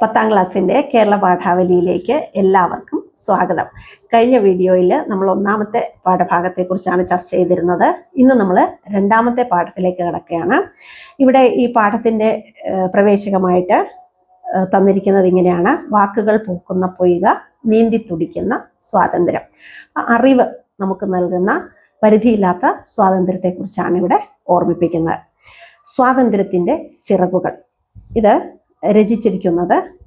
പത്താം ക്ലാസ്സിന്റെ കേരള പാഠാവലിയിലേക്ക് എല്ലാവർക്കും സ്വാഗതം. കഴിഞ്ഞ വീഡിയോയിൽ നമ്മൾ ഒന്നാമത്തെ പാഠഭാഗത്തെക്കുറിച്ചാണ് ചർച്ച ചെയ്തിരുന്നത്. ഇന്ന് നമ്മൾ രണ്ടാമത്തെ പാഠത്തിലേക്ക് കിടക്കുകയാണ്. ഇവിടെ ഈ പാഠത്തിന്റെ പ്രവേശകമായിട്ട് തന്നിരിക്കുന്നത് ഇങ്ങനെയാണ്. വാക്കുകൾ പൂക്കുന്ന പൊയ്ക നീന്തി തുടിക്കുന്ന സ്വാതന്ത്ര്യം. അറിവ് നമുക്ക് നൽകുന്ന പരിധിയില്ലാത്ത സ്വാതന്ത്ര്യത്തെക്കുറിച്ചാണ് ഇവിടെ ഓർമ്മിപ്പിക്കുന്നത്. സ്വാതന്ത്ര്യത്തിന്റെ ചിറകുകൾ. ഇത് രചിച്ചിരിക്കുന്നത്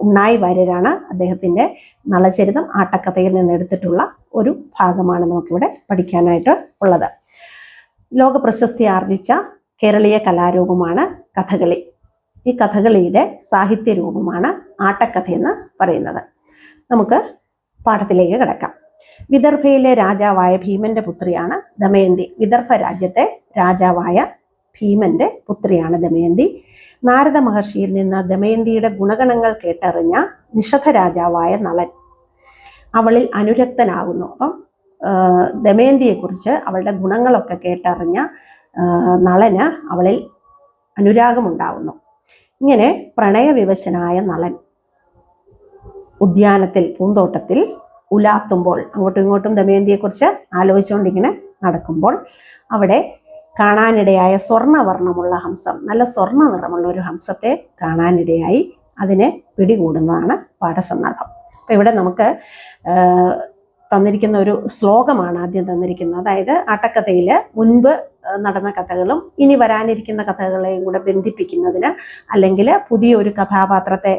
ഉണ്ണായി വാര്യരാണ്. അദ്ദേഹത്തിന്റെ നളചരിതം ആട്ടക്കഥയിൽ നിന്ന് എടുത്തിട്ടുള്ള ഒരു ഭാഗമാണ് നമുക്കിവിടെ പഠിക്കാനായിട്ട് ഉള്ളത്. ലോക പ്രശസ്തി ആർജിച്ച കേരളീയ കലാരൂപമാണ് കഥകളി. ഈ കഥകളിയുടെ സാഹിത്യരൂപമാണ് ആട്ടക്കഥയെന്ന് പറയുന്നത്. നമുക്ക് പാഠത്തിലേക്ക് കിടക്കാം. വിദർഭയിലെ രാജാവായ ഭീമന്റെ പുത്രിയാണ് ദമയന്തി. വിദർഭ രാജ്യത്തെ രാജാവായ ഭീമന്റെ പുത്രിയാണ് ദമയന്തി. നാരദ മഹർഷിയിൽ നിന്ന് ദമയന്തിയുടെ ഗുണഗണങ്ങൾ കേട്ടറിഞ്ഞ നിഷധ രാജാവായ നളൻ അവളിൽ അനുരക്തനാകുന്നു. അപ്പം ദമയന്തിയെക്കുറിച്ച് അവളുടെ ഗുണങ്ങളൊക്കെ കേട്ടറിഞ്ഞ നളന് അവളിൽ അനുരാഗമുണ്ടാകുന്നു ഇങ്ങനെ പ്രണയവിവശനായ നളൻ ഉദ്യാനത്തിൽ പൂന്തോട്ടത്തിൽ ഉലാത്തുമ്പോൾ അങ്ങോട്ടും ഇങ്ങോട്ടും ദമയന്തിയെക്കുറിച്ച് ആലോചിച്ചുകൊണ്ടിങ്ങനെ നടക്കുമ്പോൾ അവിടെ കാണാനിടയായ സ്വർണവർണമുള്ള ഹംസം. നല്ല സ്വർണ നിറമുള്ള ഒരു ഹംസത്തെ കാണാനിടയായി അതിനെ പിടികൂടുന്നതാണ് പാഠസന്ദർഭം. അപ്പം ഇവിടെ നമുക്ക് തന്നിരിക്കുന്ന ഒരു ശ്ലോകമാണ് ആദ്യം തന്നിരിക്കുന്നത്. അതായത് ആട്ടക്കഥയിൽ മുൻപ് നടന്ന കഥകളും ഇനി വരാനിരിക്കുന്ന കഥകളെയും കൂടെ ബന്ധിപ്പിക്കുന്നതിന് അല്ലെങ്കിൽ പുതിയൊരു കഥാപാത്രത്തെ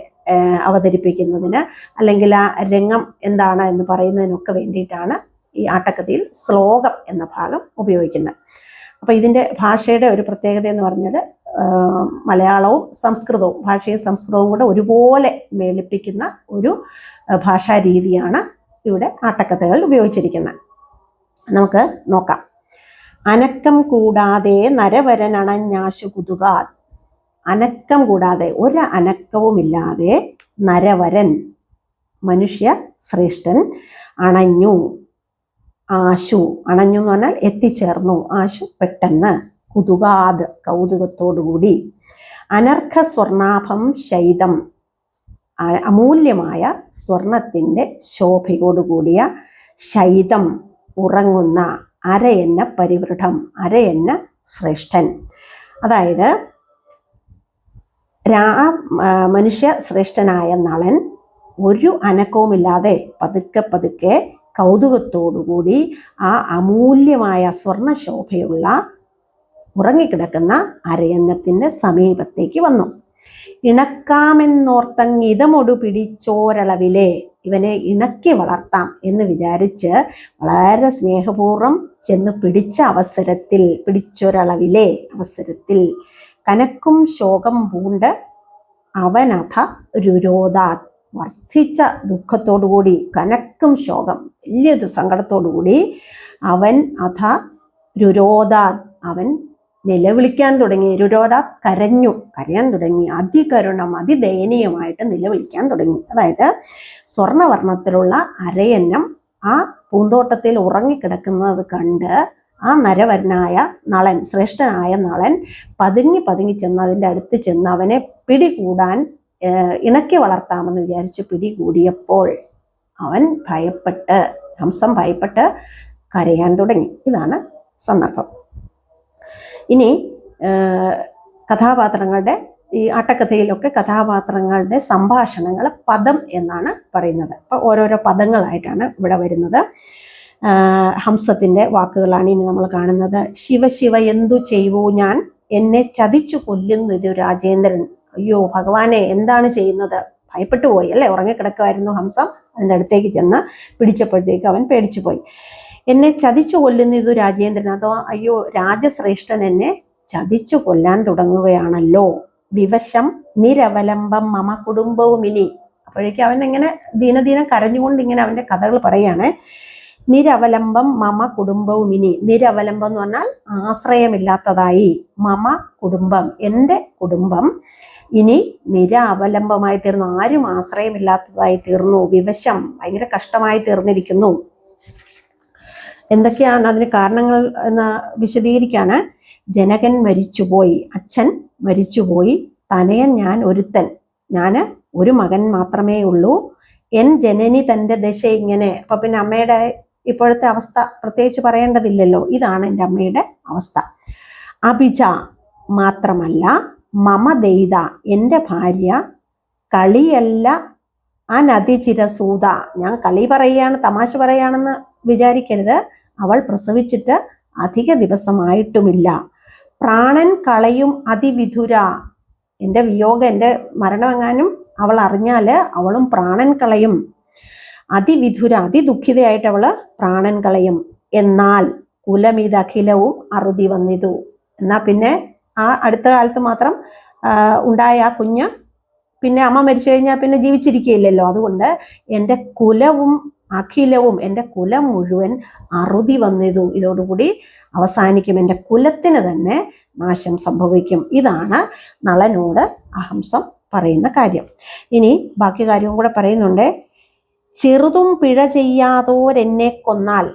അവതരിപ്പിക്കുന്നതിന് അല്ലെങ്കിൽ ആ രംഗം എന്താണ് എന്ന് പറയുന്നതിനൊക്കെ വേണ്ടിയിട്ടാണ് ഈ ആട്ടക്കഥയിൽ ശ്ലോകം എന്ന ഭാഗം ഉപയോഗിക്കുന്നത്. അപ്പോൾ ഇതിന്റെ ഭാഷയുടെ ഒരു പ്രത്യേകത എന്ന് പറഞ്ഞത് മലയാളവും സംസ്കൃതവും ഭാഷയും സംസ്കൃതവും കൂടെ ഒരുപോലെ മേളിപ്പിക്കുന്ന ഒരു ഭാഷാ രീതിയാണ് ഇവിടെ ആട്ടക്കഥകൾ ഉപയോഗിച്ചിരിക്കുന്നത്. നമുക്ക് നോക്കാം. അനക്കം കൂടാതെ നരവരൻ അണഞ്ഞാശു കുതുക അനക്കം കൂടാതെ ഒരു അനക്കവുമില്ലാതെ നരവരൻ മനുഷ്യ ശ്രേഷ്ഠൻ അണഞ്ഞു. ആശു അണഞ്ഞു എന്ന് പറഞ്ഞാൽ എത്തിച്ചേർന്നു. ആശു പെട്ടെന്ന് കുതുകാത് കൗതുകത്തോടുകൂടി അനർഘ സ്വർണാഭം ശൈതം അമൂല്യമായ സ്വർണത്തിന്റെ ശോഭയോടുകൂടിയ ശൈതം ഉറങ്ങുന്ന അരയെന്ന പരിവൃഢം അരയെന്ന ശ്രേഷ്ഠൻ. അതായത് രാ മനുഷ്യ ശ്രേഷ്ഠനായ നളൻ ഒരു അനക്കവുമില്ലാതെ പതുക്കെ പതുക്കെ കൗതുകത്തോടുകൂടി ആ അമൂല്യമായ സ്വർണശോഭയുള്ള ഉറങ്ങിക്കിടക്കുന്ന അരയന്നത്തിന്റെ സമീപത്തേക്ക് വന്നു. ഇണക്കാമെന്നോർത്തങ്ങിതമൊടു പിടിച്ചോരളവിലെ ഇവനെ ഇണക്കി വളർത്താം എന്ന് വിചാരിച്ച് വളരെ സ്നേഹപൂർവം ചെന്ന് പിടിച്ച അവസരത്തിൽ പിടിച്ചൊരളവിലെ അവസരത്തിൽ കനക്കും ശോകം പൂണ്ട് അവനഥ രുരോധാ വർദ്ധിച്ച ദുഃഖത്തോടുകൂടി കനക്കും ശോകം വലിയൊരു സങ്കടത്തോടുകൂടി അവൻ അഥ രുരോധാ അവൻ നിലവിളിക്കാൻ തുടങ്ങി. രുരോധ കരഞ്ഞു കരയാൻ തുടങ്ങി. അതികരുണം അതിദയനീയമായിട്ട് നിലവിളിക്കാൻ തുടങ്ങി. അതായത് സ്വർണവർണത്തിലുള്ള അരയന്നം ആ പൂന്തോട്ടത്തിൽ ഉറങ്ങിക്കിടക്കുന്നത് കണ്ട് ആ നരവരനായ നളൻ ശ്രേഷ്ഠനായ നളൻ പതുങ്ങി പതുങ്ങി ചെന്ന് അതിന്റെ അടുത്ത് ചെന്ന് അവനെ പിടികൂടാൻ ഇണക്കി വളർത്താമെന്ന് വിചാരിച്ച് പിടികൂടിയപ്പോൾ അവൻ ഭയപ്പെട്ട് ഹംസം ഭയപ്പെട്ട് കരയാൻ തുടങ്ങി. ഇതാണ് സന്ദർഭം. ഇനി കഥാപാത്രങ്ങളുടെ ഈ ആട്ടക്കഥയിലൊക്കെ കഥാപാത്രങ്ങളുടെ സംഭാഷണങ്ങൾ പദം എന്നാണ് പറയുന്നത്. അപ്പോൾ ഓരോരോ പദങ്ങളായിട്ടാണ് ഇവിടെ വരുന്നത്. ഹംസത്തിന്റെ വാക്കുകളാണ് ഇനി നമ്മൾ കാണുന്നത്. ശിവ ശിവ എന്തു ചെയ്യുവോ ഞാൻ? എന്നെ ചതിച്ചു കൊല്ലുന്നു ഇത് രാജേന്ദ്രൻ അയ്യോ ഭഗവാനെ എന്താണ് ചെയ്യുന്നത്? ഭയപ്പെട്ടു പോയി അല്ലേ? ഉറങ്ങിക്കിടക്കുമായിരുന്നു ഹംസം. അതിന്റെ അടുത്തേക്ക് ചെന്ന് പിടിച്ചപ്പോഴത്തേക്ക് അവൻ പേടിച്ചു പോയി എന്നെ ചതിച്ചു കൊല്ലുന്ന ഇത് രാജേന്ദ്രൻ അതോ അയ്യോ രാജശ്രേഷ്ഠൻ എന്നെ ചതിച്ചു കൊല്ലാൻ തുടങ്ങുകയാണല്ലോ. വിവശം നിരവലംബം മമ കുടുംബവും ഇനി അപ്പോഴേക്കും അവൻ ഇങ്ങനെ ദീനദീനം കരഞ്ഞുകൊണ്ട് ഇങ്ങനെ അവന്റെ കഥകൾ പറയാണ് നിരവലംബം മമ കുടുംബവും ഇനി. നിരവലംബം എന്ന് പറഞ്ഞാൽ ആശ്രയമില്ലാത്തതായി. മമ കുടുംബം എന്റെ കുടുംബം ഇനി നിരവലംബമായി തീർന്നു. ആരും ആശ്രയമില്ലാത്തതായി തീർന്നു. വിവശം ഭയങ്കര കഷ്ടമായി തീർന്നിരിക്കുന്നു. എന്തൊക്കെയാണ് അതിന് കാരണങ്ങൾ എന്ന് വിശദീകരിക്കാണ്. ജനകൻ മരിച്ചുപോയി അച്ഛൻ മരിച്ചുപോയി തനയൻ ഞാൻ ഒരുത്തൻ ഞാൻ ഒരു മകൻ മാത്രമേ ഉള്ളൂ എൻ ജനനി തന്റെ ദശ ഇങ്ങനെ. അപ്പൊ പിന്നെ അമ്മയുടെ ഇപ്പോഴത്തെ അവസ്ഥ പ്രത്യേകിച്ച് പറയേണ്ടതില്ലല്ലോ. ഇതാണ് എന്റെ അമ്മയുടെ അവസ്ഥ. അഭിജ മാത്രമല്ല മമദൈത എന്റെ ഭാര്യ കളിയല്ല അനതിചിരസൂത ഞാൻ കളി പറയുകയാണ് തമാശ പറയുകയാണെന്ന് വിചാരിക്കരുത്. അവൾ പ്രസവിച്ചിട്ട് അധിക ദിവസമായിട്ടുമില്ല. പ്രാണൻ കളയും അതിവിധുര. എന്റെ വിയോഗം എന്റെ മരണമെങ്ങാനും അവൾ അറിഞ്ഞാൽ അവളും പ്രാണൻ കളയും. അതിവിധുര അതിദുഃഖിതയായിട്ട് അവൾ പ്രാണൻ കളയും. എന്നാൽ കുലമിതഖിലവും അറുതി വന്നിതു. എന്നാ പിന്നെ ആ അടുത്ത കാലത്ത് മാത്രം ഉണ്ടായ ആ കുഞ്ഞ് പിന്നെ അമ്മ മരിച്ചു കഴിഞ്ഞാൽ പിന്നെ ജീവിച്ചിരിക്കുകയില്ലല്ലോ. അതുകൊണ്ട് എന്റെ കുലവും അഖിലവും എന്റെ കുലം മുഴുവൻ അറുതി വന്നിതു. ഇതോടുകൂടി അവസാനിക്കും. എന്റെ കുലത്തിന് തന്നെ നാശം സംഭവിക്കും. ഇതാണ് നളനോട് അഹംസം പറയുന്ന കാര്യം. ഇനി ബാക്കി കാര്യവും കൂടെ പറയുന്നുണ്ട്. ചെറുതും പിഴ ചെയ്യാതോരെന്നെ കൊന്നാൽ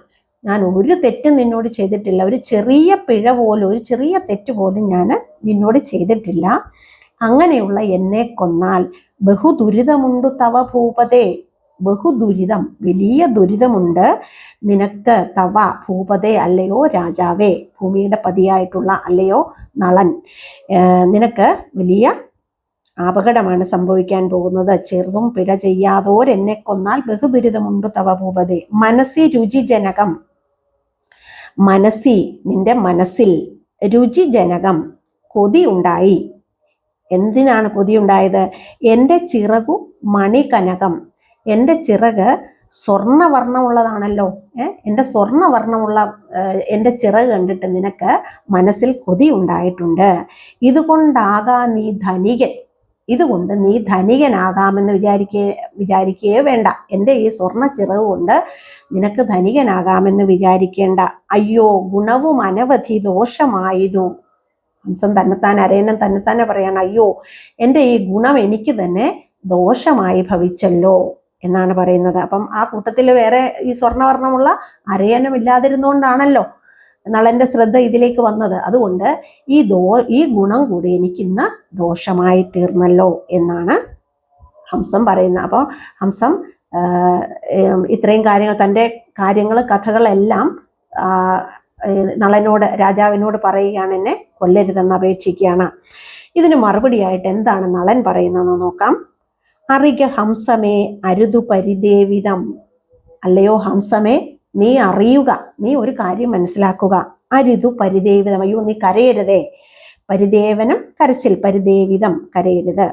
ഞാൻ ഒരു തെറ്റും നിന്നോട് ചെയ്തിട്ടില്ല. ഒരു ചെറിയ പിഴ പോലും ഒരു ചെറിയ തെറ്റ് പോലും ഞാൻ നിന്നോട് ചെയ്തിട്ടില്ല. അങ്ങനെയുള്ള എന്നെ കൊന്നാൽ ബഹുദുരിതമുണ്ട് തവ ഭൂപതേ. ബഹുദുരിതം വലിയ ദുരിതമുണ്ട് നിനക്ക് തവ ഭൂപതേ അല്ലയോ രാജാവേ. ഭൂമിയുടെ പതിയായിട്ടുള്ള അല്ലയോ നളൻ. നിനക്ക് വലിയ അപകടമാണ് സംഭവിക്കാൻ പോകുന്നത്. ചെറുതും പിഴ ചെയ്യാതോരെന്നെ കൊന്നാൽ ബഹുദുരിതമുണ്ട് തവ ഭൂപതേ. മനസ്സി രുചിജനകം. മനസ്സി നിന്റെ മനസ്സിൽ രുചിജനകം. കൊതി ഉണ്ടായി. എന്തിനാണ് കൊതി ഉണ്ടായത്? എന്റെ ചിറകു മണികനകം. എന്റെ ചിറക് സ്വർണവർണമുള്ളതാണല്ലോ ഏഹ് എന്റെ സ്വർണവർണമുള്ള എന്റെ ചിറക് കണ്ടിട്ട് നിനക്ക് മനസ്സിൽ കൊതി ഉണ്ടായിട്ടുണ്ട്. ഇതുകൊണ്ടാകാ നീ ധനികൻ. ഇതുകൊണ്ട് നീ ധനികനാകാമെന്ന് വിചാരിക്കേ വിചാരിക്കുകയോ വേണ്ട. എന്റെ ഈ സ്വർണ ചിറവ് കൊണ്ട് നിനക്ക് ധനികനാകാമെന്ന് വിചാരിക്കേണ്ട. അയ്യോ ഗുണവും അനവധി ദോഷമായതു. ഹംസം തന്നെത്താൻ അരയനം തന്നെത്താനെ പറയണം അയ്യോ എന്റെ ഈ ഗുണം എനിക്ക് തന്നെ ദോഷമായി ഭവിച്ചല്ലോ എന്നാണ് പറയുന്നത്. അപ്പം ആ കൂട്ടത്തിൽ വേറെ ഈ സ്വർണവർണമുള്ള അരയനം ഇല്ലാതിരുന്നുകൊണ്ടാണല്ലോ നളന്റെ ശ്രദ്ധ ഇതിലേക്ക് വന്നത് അതുകൊണ്ട് ഈ ദോ ഈ ഗുണം കൂടി എനിക്കിന്ന് ദോഷമായി തീർന്നല്ലോ എന്നാണ് ഹംസം പറയുന്നത്. അപ്പോൾ ഹംസം ഇത്രയും കാര്യങ്ങൾ തന്റെ കാര്യങ്ങൾ കഥകളെല്ലാം നളനോട് രാജാവിനോട് പറയുകയാണ് എന്നെ കൊല്ലരുതെന്ന് അപേക്ഷിക്കുകയാണ്. ഇതിന് മറുപടിയായിട്ട് എന്താണ് നളൻ പറയുന്നതെന്ന് നോക്കാം. അറിക ഹംസമേ അരുതു പരിദേവിതം അല്ലയോ ഹംസമേ നീ അറിയുക നീ ഒരു കാര്യം മനസ്സിലാക്കുക. അരുതു പരിദേവിതം. അയ്യോ നീ കരയരുതേ. പരിദേവനം കരച്ചിൽ പരിദേവിതം കരയരുത്.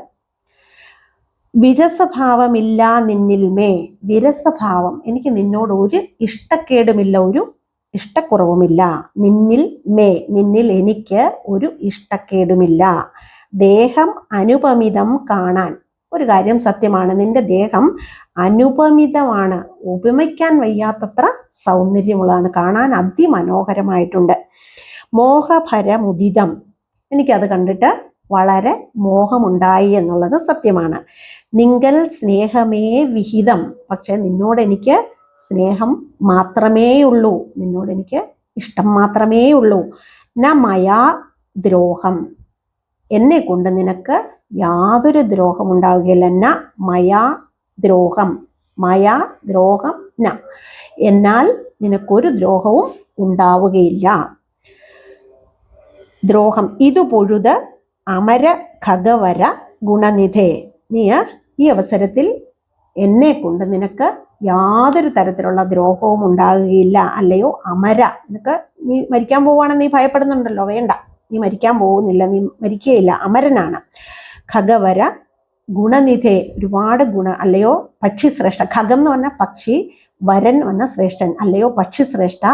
വിരസഭാവമില്ല നിന്നിൽമേ വിരസഭാവം. എനിക്ക് നിന്നോട് ഒരു ഇഷ്ടക്കേടുമില്ല ഒരു ഇഷ്ടക്കുറവുമില്ല. നിന്നിൽ മേ. നിന്നിൽ എനിക്ക് ഒരു ഇഷ്ടക്കേടുമില്ല. ദേഹം അനുപമിതം കാണാൻ. ഒരു കാര്യം സത്യമാണ്. നിന്റെ ദേഹം അനുപമിതമാണ്. ഉപമിക്കാൻ വയ്യാത്തത്ര സൗന്ദര്യമുള്ളതാണ്. കാണാൻ അതിമനോഹരമായിട്ടുണ്ട്. മോഹഭരമുദിതം. എനിക്കത് കണ്ടിട്ട് വളരെ മോഹമുണ്ടായി എന്നുള്ളത് സത്യമാണ്. നിങ്കൽ സ്നേഹമേ വിഹിതം. പക്ഷേ നിന്നോട് എനിക്ക് സ്നേഹം മാത്രമേ ഉള്ളൂ. നിന്നോട് എനിക്ക് ഇഷ്ടം മാത്രമേ ഉള്ളൂ. ന മയാ ദ്രോഹം. എന്നെ കൊണ്ട് നിനക്ക് യാതൊരു ദ്രോഹം ഉണ്ടാവുകയില്ല ന മയാ ദ്രോഹം. മയാ ദ്രോഹം ന. എന്നാൽ നിനക്കൊരു ദ്രോഹവും ഉണ്ടാവുകയില്ല. ദ്രോഹം. ഇതു പൊഴുത് അമര ഖഗവര ഗുണനിധേ. നീ ഈ അവസരത്തിൽ എന്നെ കൊണ്ട് നിനക്ക് യാതൊരു തരത്തിലുള്ള ദ്രോഹവും ഉണ്ടാകുകയില്ല അല്ലയോ അമര. നിനക്ക് നീ മരിക്കാൻ പോവുകയാണെന്ന് നീ ഭയപ്പെടുന്നുണ്ടല്ലോ. വേണ്ട. നീ മരിക്കാൻ പോകുന്നില്ല നീ മരിക്കുകയില്ല. അമരനാണ്. ഖഗവര ഗുണനിധേ ഒരുപാട് ഗുണ അല്ലയോ? പക്ഷി ശ്രേഷ്ഠ. ഖഗം എന്ന് പറഞ്ഞാൽ പക്ഷി വരൻ വന്ന ശ്രേഷ്ഠൻ. അല്ലയോ? പക്ഷി ശ്രേഷ്ഠ.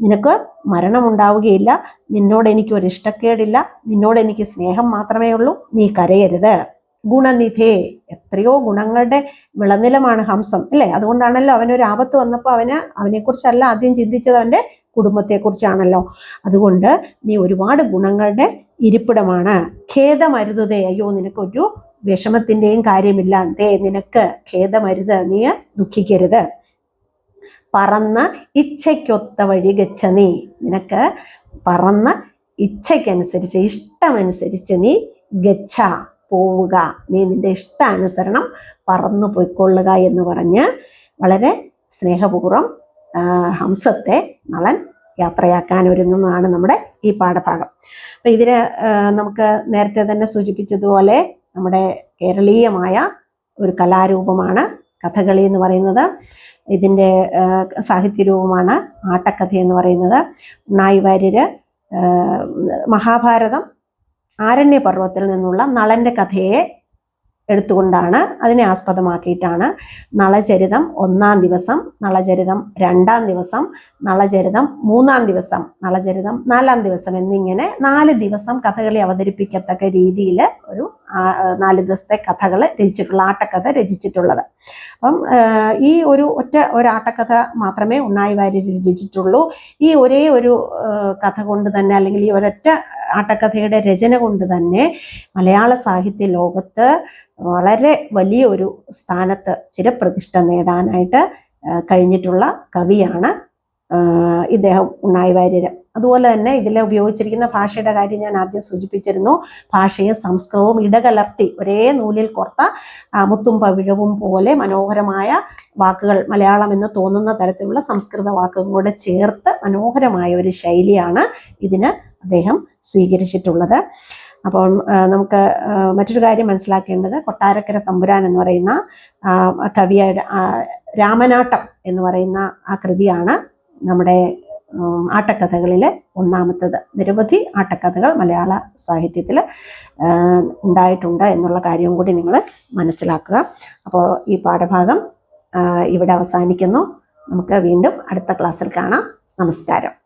നിനക്ക് മരണമുണ്ടാവുകയില്ല. നിന്നോട് എനിക്ക് ഒരു ഇഷ്ടക്കേടില്ല. നിന്നോട് എനിക്ക് സ്നേഹം മാത്രമേ ഉള്ളൂ. നീ കരയരുത്. ഗുണനിധേ എത്രയോ ഗുണങ്ങളുടെ വിളനിലമാണ് ഹംസം. അല്ലേ അതുകൊണ്ടാണല്ലോ അവനൊരു ആപത്ത് വന്നപ്പോൾ അവന് അവനെക്കുറിച്ചല്ല ആദ്യം ചിന്തിച്ചത്. അവന്റെ കുടുംബത്തെക്കുറിച്ചാണല്ലോ. അതുകൊണ്ട് നീ ഒരുപാട് ഗുണങ്ങളുടെ ഇരിപ്പിടമാണ്. ഖേദമരുതേ അയ്യോ നിനക്കൊരു വിഷമത്തിന്റെയും കാര്യമില്ല. ദേ നിനക്ക് ഖേദമരുത്. നീ ദുഃഖിക്കരുത്. പറന്ന ഇച്ഛയ്ക്കൊത്ത വഴി ഗച്ച നീ. നിനക്ക് പറന്ന ഇച്ഛയ്ക്കനുസരിച്ച് ഇഷ്ടമനുസരിച്ച് നീ ഗച്ഛ പോവുക. നീ നിന്റെ ഇഷ്ടാനുസരണം പറന്നു പോയിക്കൊള്ളുക എന്ന് പറഞ്ഞ് വളരെ സ്നേഹപൂർവം ഹംസത്തെ നളൻ യാത്രയാക്കാൻ ഒരുങ്ങുന്നതാണ് നമ്മുടെ ഈ പാഠഭാഗം. അപ്പൊ ഇതിന് നമുക്ക് നേരത്തെ തന്നെ സൂചിപ്പിച്ചതുപോലെ നമ്മുടെ കേരളീയമായ ഒരു കലാരൂപമാണ് കഥകളി എന്ന് പറയുന്നത്. ഇതിന്റെ സാഹിത്യരൂപമാണ് ആട്ടക്കഥ എന്ന് പറയുന്നത്. ഉണ്ണായി മഹാഭാരതം ആരണ്യപർവത്തിൽ നിന്നുള്ള നളന്റെ കഥയെ എടുത്തുകൊണ്ടാണ് അതിനെ ആസ്പദമാക്കിയിട്ടാണ് നളചരിതം ഒന്നാം ദിവസം നളചരിതം രണ്ടാം ദിവസം നളചരിതം മൂന്നാം ദിവസം നളചരിതം നാലാം ദിവസം എന്നിങ്ങനെ നാല് ദിവസം കഥകളി അവതരിപ്പിക്കത്തക്ക രീതിയിൽ ഒരു നാല് ദിവസത്തെ കഥകൾ രചിച്ചിട്ടുള്ള ആട്ടക്കഥ രചിച്ചിട്ടുള്ളത്. അപ്പം ഈ ഒരു ഒറ്റ ഒരു ആട്ടക്കഥ മാത്രമേ ഉണ്ണായി വാര്യർ രചിച്ചിട്ടുള്ളൂ. ഈ ഒരേ ഒരു കഥ കൊണ്ട് തന്നെ അല്ലെങ്കിൽ ഈ ഒരൊറ്റ ആട്ടക്കഥയുടെ രചന കൊണ്ട് തന്നെ മലയാള സാഹിത്യ ലോകത്ത് വളരെ വലിയ ഒരു സ്ഥാനത്ത് ചിരപ്രതിഷ്ഠ നേടാനായിട്ട് കഴിഞ്ഞിട്ടുള്ള കവിയാണ് ഇദ്ദേഹം ഉണ്ണായി വാര്യർ അതുപോലെ തന്നെ ഇതിൽ ഉപയോഗിച്ചിരിക്കുന്ന ഭാഷയുടെ കാര്യം ഞാൻ ആദ്യം സൂചിപ്പിച്ചിരുന്നു. ഭാഷയും സംസ്കൃതവും ഇടകലർത്തി ഒരേ നൂലിൽ കോർത്ത മുത്തും പവിഴവും പോലെ മനോഹരമായ വാക്കുകൾ മലയാളം എന്ന് തോന്നുന്ന തരത്തിലുള്ള സംസ്കൃത വാക്കുകളോടെ ചേർത്ത് മനോഹരമായ ഒരു ശൈലിയാണ് ഇതിന് അദ്ദേഹം സ്വീകരിച്ചിട്ടുള്ളത്. അപ്പോൾ നമുക്ക് മറ്റൊരു കാര്യം മനസ്സിലാക്കേണ്ടത് കൊട്ടാരക്കര തമ്പുരാൻ എന്ന് പറയുന്ന കവിയുടെ രാമനാട്ടം എന്ന് പറയുന്ന ആ കൃതിയാണ് നമ്മുടെ ആട്ടക്കഥകളിൽ ഒന്നാമത്തത്. നിരവധി ആട്ടക്കഥകൾ മലയാള സാഹിത്യത്തിൽ ഉണ്ടായിട്ടുണ്ട് എന്നുള്ള കാര്യവും കൂടി നിങ്ങൾ മനസ്സിലാക്കുക. അപ്പോൾ ഈ പാഠഭാഗം ഇവിടെ അവസാനിക്കുന്നു. നമുക്ക് വീണ്ടും അടുത്ത ക്ലാസ്സിൽ കാണാം. നമസ്കാരം.